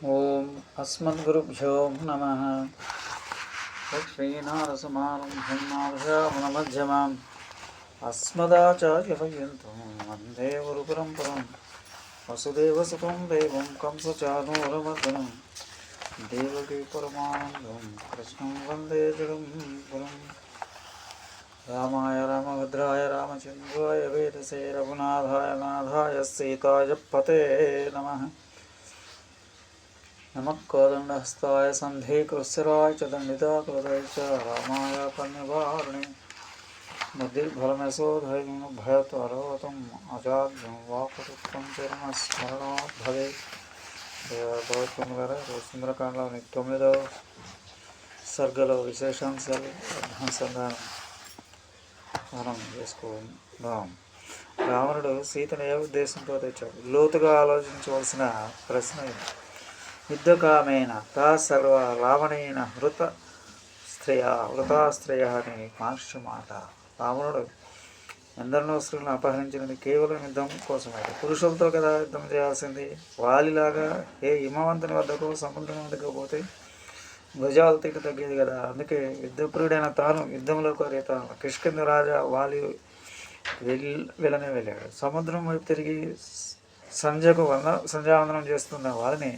ॐ अस्मद्गुरुभ्यो नमः। लक्ष्मीनारसमारम्भं नारसामनमध्यमाम् अस्मदाचार्यपर्यन्तं वंदे गुरुपरम्परं वसुदेवसुतं देवं कंसचानूरमर्दनं। देवकी परमानन्दं कृष्णं वंदे जगं गुरुं रामाय रामभद्राय रामचन्द्राय वेदसे रघुनाथाय नाथाय सीताय पते नमः। नमः कोदण्डहस्ताय सन्धिकृस्यराय च दण्डिताकृतय च रामाय कन्यवारिणे बुद्धिर्फलमयसोधैर्यं भयत्वरोतम् अजाड्यं వాకుతుత్వం చరణ స్మరణాత్ భవే భగవత్వం గారు సుందరకాండలోని తొమ్మిదవ సర్గలో విశేషాంశాలు అభ్యాసంగా మనం చేసుకుందాం రావణుడు సీతను ఏ ఉద్దేశంతో తెచ్చాడు లోతుగా ఆలోచించవలసిన ప్రశ్న ఇది యుద్ధకామేన తా సర్వ రావణేన హృత స్త్రియ హృతాశ్రయ అని మహర్షి మాట. రావణుడు ఎందరినో స్త్రీలను అపహరించినది కేవలం యుద్ధం కోసమే పురుషులతో కదా యుద్ధం చేయాల్సింది. వాలిలాగా ఏ హిమవంతుని వద్దకు సముద్రం వద్దకు పోతే భుజాలు తిట్టు తగ్గేది కదా. అందుకే యుద్ధప్రియుడైన తాను యుద్ధంలోకి తాను కిష్కింద రాజా వాలి వెళ్ళి వెళ్ళనే వెళ్ళాడు. సముద్రం వైపు తిరిగి సంధ్యకు వంద సంధ్యావందనం చేస్తున్న వారిని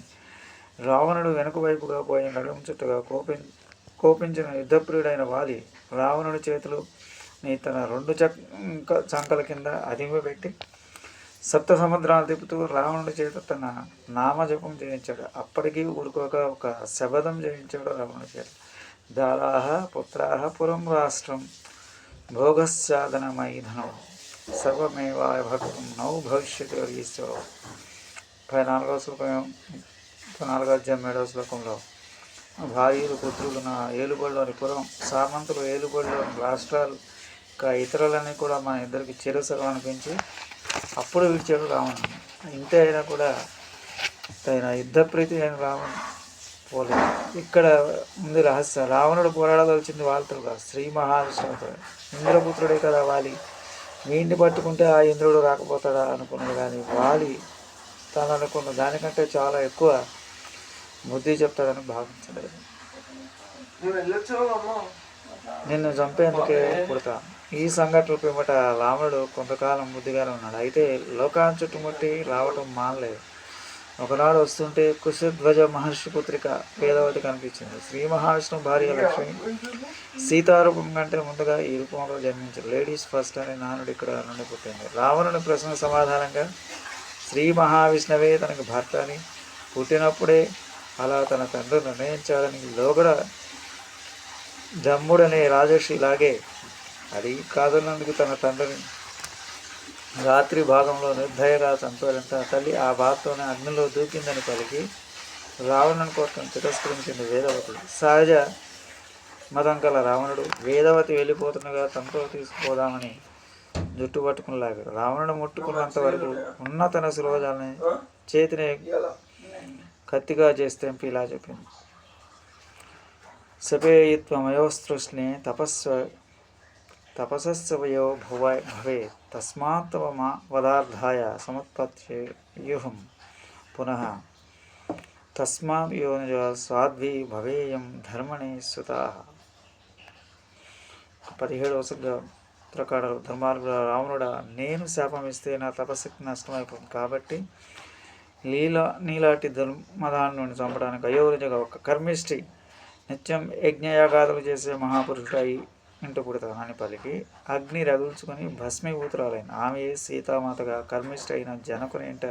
రావణుడు వెనుక వైపుగా పోయి నడుముచుట్టుగా కోపి కోపించిన యుద్ధప్రియుడైన వాలి రావణుడి చేతులు తన రెండు చంక చంకల కింద అదిమిపెట్టి సప్త సముద్రాలు తిప్పుతూ రావణుడి చేత తన నామజపం చేయించాడు. అప్పటికీ ఊరుకోక ఒక శబదం చేయించాడు రావణుడి చేత. దారాహ పుత్రాహ పురం రాష్ట్రం భోగస్సాధనమైధనం సర్వమేవా భక్తం నౌ భవిష్యత్ ఈశ్వరం పై నాలుగో శ్లోకం నాలుగో అధ్యాయం ఏడవ శ్లోకంలో భార్యలు పుత్రులు నా ఏలుబడిలోని పురం సామంతులు ఏలుబడిలోని రాష్ట్రాలు ఇంకా ఇతరులని కూడా మన ఇద్దరికి చిరసలు అనిపించి అప్పుడు విడిచాడు రావణుడు. ఇంతే అయినా కూడా తన యుద్ధప్రీతి అయిన రావణుడు పోలేదు. ఇక్కడ ఉంది రహస్యం. రావణుడు పోరాడదలిచింది వాళ్ళతో కాదు శ్రీ మహావిష్ణువుతో ఇంద్రపుత్రుడే కదా వాలి. వీడిని పట్టుకుంటే ఆ ఇంద్రుడు రాకపోతాడా అనుకున్నాడు కానీ వాలి తను అనుకున్న దానికంటే చాలా ఎక్కువ బుద్ధి చెప్తాడని భావించలేదు. నిన్ను చంపేందుకే పుడతా. ఈ సంఘటన పిమ్మట రాముడు కొంతకాలం బుద్ధిగానే ఉన్నాడు. అయితే లోకాన్ని చుట్టుముట్టి రావటం మానలేదు. ఒకనాడు వస్తుంటే కుశధ్వజ మహర్షి పుత్రిక పేదవతి కనిపించింది. శ్రీ మహావిష్ణువు భార్య లక్ష్మి సీతారూపం కంటే ముందుగా ఈ రూపంలో జన్మించారు. లేడీస్ ఫస్ట్ అనే నానుడు ఇక్కడ నుండి పుట్టింది. రావణుని ప్రశ్న సమాధానంగా శ్రీ మహావిష్ణువే తనకు భర్త అని పుట్టినప్పుడే అలా తన తండ్రి నిర్ణయించాలని లోగడ జమ్ముడనే రాజర్షి ఇలాగే అది కాదన్నందుకు తన తండ్రిని రాత్రి భాగంలో నిర్ధయగా చంపాడంటే. తల్లి ఆ బాధతోనే అగ్నిలో దూకిందని పలికి రావణుని కోసం తిరస్కరించింది వేదవతి సహజ మతం కల రావణుడు వేదవతి వెళ్ళిపోతుండగా తనతో తీసుకుపోదామని జుట్టు పట్టుకుని లాగాడు. రావణుడు ముట్టుకున్నంత వరకు ఉన్న తన సురోజాలని చేతిని కత్తిగా చేస్తే ఇలా చెప్పింది సపేయిత్వమయోస్తృష్ణే తపస్వ తపసస్వయో భవ భవే తస్మాత్ తవ మా వదార్థాయ సముత్పత్తియుహం పునః తస్మాత్ యోనిజ సాధ్వి భవేయం ధర్మణి సుతా పదిహేడవ సర్గ ప్రకారం ధర్మార్గుడ రావణుడ నేను శాపం ఇస్తే నా తపశక్తి నష్టమైపోతుంది కాబట్టి లీల నీలాంటి ధర్మదాన్ని చంపడానికి అయోనిజగా ఒక కర్మిష్టి నిత్యం యజ్ఞయాగాదులు చేసే మహాపురుషుడై ఇంట పుడతానని పలికి అగ్ని రగుల్చుకొని భస్మీభూతురాలైన ఆమె సీతామాతగా కర్మిష్టి అయిన జనకుని ఇంట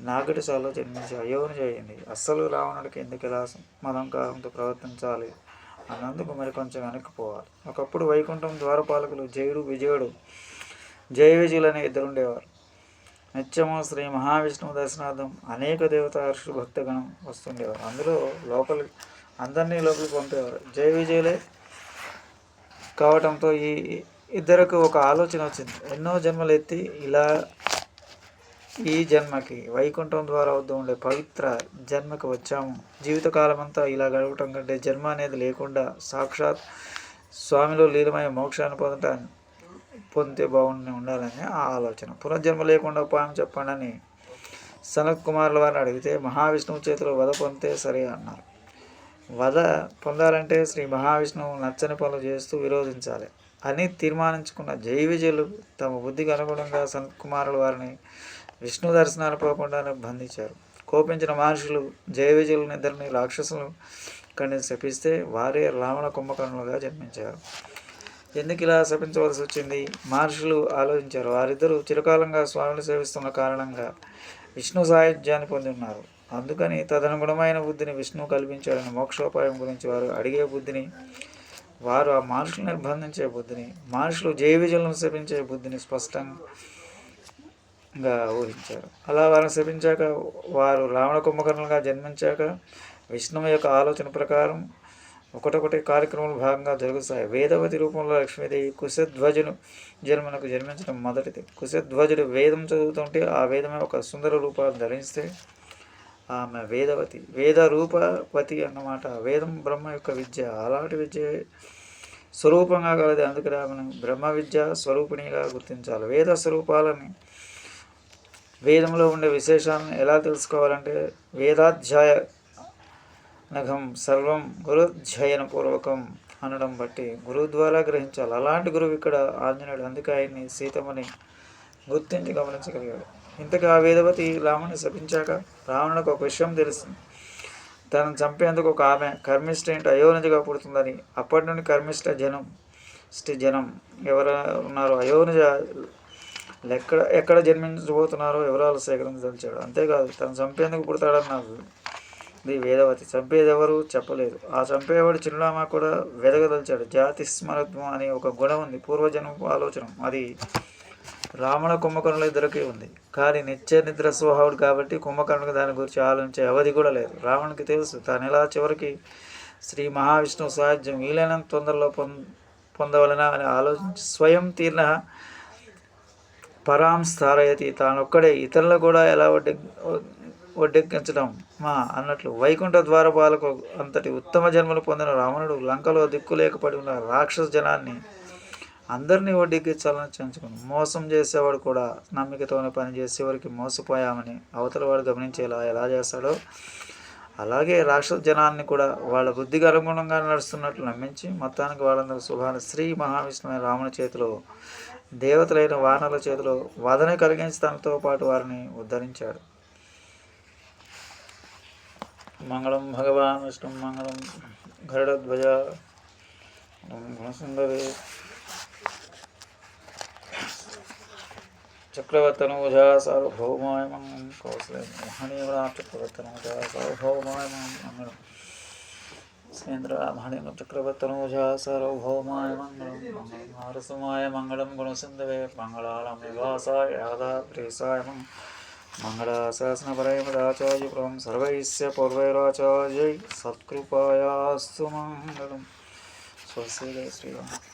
నాగటిసాలో జన్మించి అయోని చేయింది అస్సలు రావణుడికి ఎందుకు ఇలా మదంకారంతో ప్రవర్తించాలి? అన్నందుకు మరి కొంచెం వెనక్కిపోవాలి ఒకప్పుడు వైకుంఠం ద్వారపాలకులు జయుడు విజయుడు జయ విజయులనే ఇద్దరు ఉండేవారు నిత్యము శ్రీ మహావిష్ణువు దర్శనార్థం అనేక దేవతా ఋషులు భక్తగణం వస్తుండేవారు. అందులో లోపలి అందరినీ లోపలికి పంపేవారు. జయ విజయులే కావటంతో ఈ ఇద్దరికి ఒక ఆలోచన వచ్చింది. ఎన్నో జన్మలు ఎత్తి ఇలా ఈ జన్మకి వైకుంఠం ద్వారా వద్ద ఉండే పవిత్ర జన్మకి వచ్చాము. జీవితకాలం అంతా ఇలా గడపటం కంటే జన్మ అనేది లేకుండా సాక్షాత్ స్వామిలో లీలమై మోక్షాన్ని పొందటాన్ని పొందితే బాగుండి ఉండాలని ఆ ఆలోచన. పునర్జన్మ లేకుండా ఉపాయం చెప్పండి అని సనత్ కుమారుల వారిని అడిగితే మహావిష్ణువు చేతిలో వధ పొందితే సరే అన్నారు. వధ పొందాలంటే శ్రీ మహావిష్ణువు నచ్చని పనులు చేస్తూ విరోధించాలి. అని తీర్మానించుకున్న జై విజయులు తమ బుద్ధికి అనుగుణంగా సనత్ కుమారుల వారిని విష్ణు దర్శనాలు పోకుండా బంధించారు. కోపించిన మహర్షులు జయ విజయులను రాక్షసులు ఖండిని శపిస్తే వారే రావణ కుంభకర్ణులుగా జన్మించారు. ఎందుకు ఇలా శపించవలసి వచ్చింది? మహర్షులు ఆలోచించారు. వారిద్దరూ చిరకాలంగా స్వామిని సేవిస్తున్న కారణంగా విష్ణు సాయుధ్యాన్ని పొంది ఉన్నారు. అందుకని తదనుగుణమైన బుద్ధిని విష్ణువు కల్పించాడని మోక్షోపాయం గురించి వారు అడిగే బుద్ధిని వారు ఆ మహర్షులు నిర్బంధించే బుద్ధిని మహర్షులు జయ విజయులను శపించే బుద్ధిని స్పష్టంగా ఊహించారు. అలా వారిని శపించాక వారు రావణ కుంభకర్ణులుగా జన్మించాక విష్ణువు యొక్క ఆలోచన ప్రకారం ఒకటొకటి కార్యక్రమాలు భాగంగా జరుగుతాయి. వేదవతి రూపంలో లక్ష్మీదేవి కుశధ్వజును జన్మనకు జన్మించడం మొదటిది. కుశధ్వజుడు వేదం చదువుతుంటే ఆ వేదమే ఒక సుందర రూపాన్ని ధరిస్తే ఆమె వేదవతి. వేద రూపవతి అన్నమాట. వేదం బ్రహ్మ యొక్క విద్య. అలాంటి విద్య స్వరూపంగా కలది. అందుకని ఆమెను బ్రహ్మ విద్య స్వరూపిణిగా గుర్తించాలి. వేద స్వరూపాలని వేదంలో ఉండే విశేషాలను ఎలా తెలుసుకోవాలంటే వేదాధ్యాయ నఘం సర్వం గురుధ్యయన పూర్వకం అనడం బట్టి గురువు ద్వారా గ్రహించాలి. అలాంటి గురువు ఇక్కడ ఆంజనేయుడు. అందుకే ఆయన్ని సీతమని గుర్తించి గమనించగలిగాడు. ఇంతగా ఆ వేదవతి రాముని శపించాక రావణునికి ఒక విషయం తెలిసింది. తనను చంపేందుకు ఒక ఆమె కర్మిష్ట ఏంటి అయోనిజగా పుడుతుందని. అప్పటి నుండి కర్మిష్ట జనం ష్టి జనం ఎవరు ఉన్నారో అయోనిజ ఎక్కడ ఎక్కడ జన్మించబోతున్నారో వివరాలు సేకరించదలిచాడు అంతేకాదు తను చంపేందుకు పుడతాడని నాకు నీ వేదవతి. చంపేదెవరు? చెప్పలేదు. ఆ చంపేవాడు చిరునామా కూడా వెదగదలిచాడు. జాతి స్మరత్వం అనే ఒక గుణం ఉంది. పూర్వజన్మ ఆలోచన. అది రావణ కుంభకర్ణుల ఇద్దరికీ ఉంది. కానీ నిత్య నిద్ర స్వభావుడు కాబట్టి కుంభకర్ణుడికి దాని గురించి ఆలోచించే అవధి కూడా లేదు. రావణుకి తెలుసు. తాను ఎలా చివరికి శ్రీ మహావిష్ణువు సాహిత్యం వీలైనంత తొందరలో పొంద పొందవలన అని ఆలోచించి స్వయం తీర్ణ పరాం స్థారయతి తానొక్కడే. ఇతరులు కూడా ఎలా వడ్డె వడ్డెక్కించడం మా అన్నట్లు వైకుంఠ ద్వారపాలకు అంతటి ఉత్తమ జన్మలు పొందిన రావణుడు లంకలో దిక్కు లేకపడి ఉన్న రాక్షస జనాన్ని అందరినీ వడ్డీకిచ్చాలని చెంచుకుని మోసం చేసేవాడు కూడా నమ్మికతోనే పనిచేసి చివరికి మోసపోయామని అవతల వాడు గమనించేలా ఎలా చేస్తాడో అలాగే రాక్షస జనాన్ని కూడా వాళ్ళ బుద్ధికి అనుగుణంగా నడుస్తున్నట్లు నమ్మించి మొత్తానికి వాళ్ళందరూ శుభాన శ్రీ మహావిష్ణువైన రాముని చేతిలో దేవతలైన వానల చేతిలో వదన కలిగించి తనతో పాటు వారిని ఉద్ధరించాడు. మంగళం భగవాన్ విష్ణు మంగళం గరుడధ్వజ గుణసుందరి. చక్రవర్తనూజ సార్వభౌమాయ మంగళం కౌశల మహనీయరా చక్రవర్తనోజా సార్వభౌమాయ మంగళం. స్వేంద్ర మహనీయ చక్రవర్తనూజ సార్వభౌమాయ మంగళం. మంగళం నారసింహాయ మంగళం గుణసుందరే. మంగళాళం నివాసాయ యాదాద్రీసాయ మంగళం మంగళాశాసనపరమదాచార్యపురం సర్వైస్య పూర్వైరాచార్యై సత్కృపాయాస్తు మంగళం స్వస్తి శ్రీరామ్